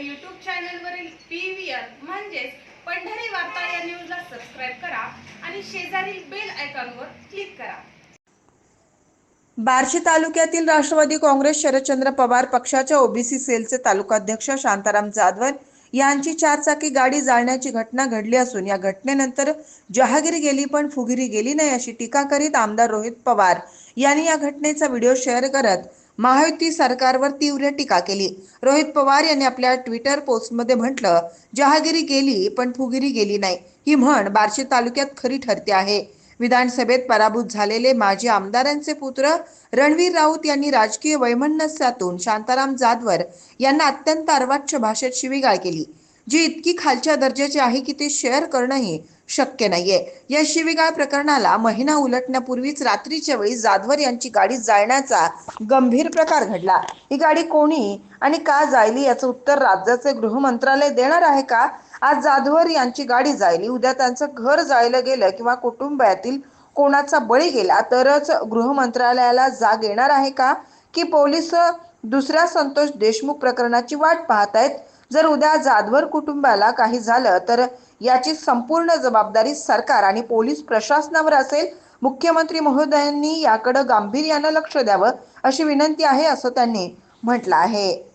YouTube चॅनलवरील P V R म्हणजेच पंढरी वार्ता या न्यूजला सबस्क्राईब करा आणि शेजारील बेल आयकॉनवर क्लिक करा. बार्शी तालुक्यातील राष्ट्रवादी काँग्रेस शरदचंद्र पवार पक्षाच्या ओबीसी सेलचे तालुकाध्यक्ष शांताराम जाधवर यांची चारचाकी गाडी जाळण्याची घटना घडली असून या घटनेनंतर जहागिरी गेली पण फुगिरी गेली नाही अशी टीका करीत आमदार रोहित पवार यांनी या घटनेचा व्हिडिओ शेअर करत महायुती सरकारवर तीव्र टीका केली. रोहित पवार यांनी आपल्या ट्विटर पोस्टमध्ये म्हटलं जहागिरी गेली पण फुगिरी गेली नाही. ही म्हण बार्शी तालुक्यात खरी ठरते आहे. विधानसभेत पराभूत झालेले माजी आमदारांचे पुत्र रणवीर राऊत यांनी राजकीय वैमनस्यातून शांताराम जाधवर यांना अत्यंत अर्वाच्य भाषेत शिवीगाळ केली. जी इतकी खालच्या दर्जाची आहे की ते शेअर करणंही शक्य नाहीये. या शिवीगाळ प्रकरणाला महिना उलटण्यापूर्वीच रात्रीच्या वेळी जाधवर यांची गाडी जाळण्याचा गंभीर प्रकार घडला. ही गाडी कोणी आणि का जायली याचं उत्तर राज्याचे गृह मंत्रालय देणार आहे का? आज जाधवर यांची गाडी जायली उद्या त्यांचं घर जायलं गेलं किंवा कुटुंबातील कोणाचा बळी गेला तरच गृह मंत्रालयाला जाग येणार आहे का? की पोलीस दुसऱ्या संतोष देशमुख प्रकरणाची वाट पाहत आहेत जर उद्या जाधवर कुटुंबाला काही झालं तर याची संपूर्ण जबाबदारी सरकार आणि पोलीस प्रशासनावर असेल. मुख्यमंत्री महोदयांनी याकडे गांभीर्यानं लक्ष द्यावं अशी विनंती आहे असं त्यांनी म्हटलं आहे.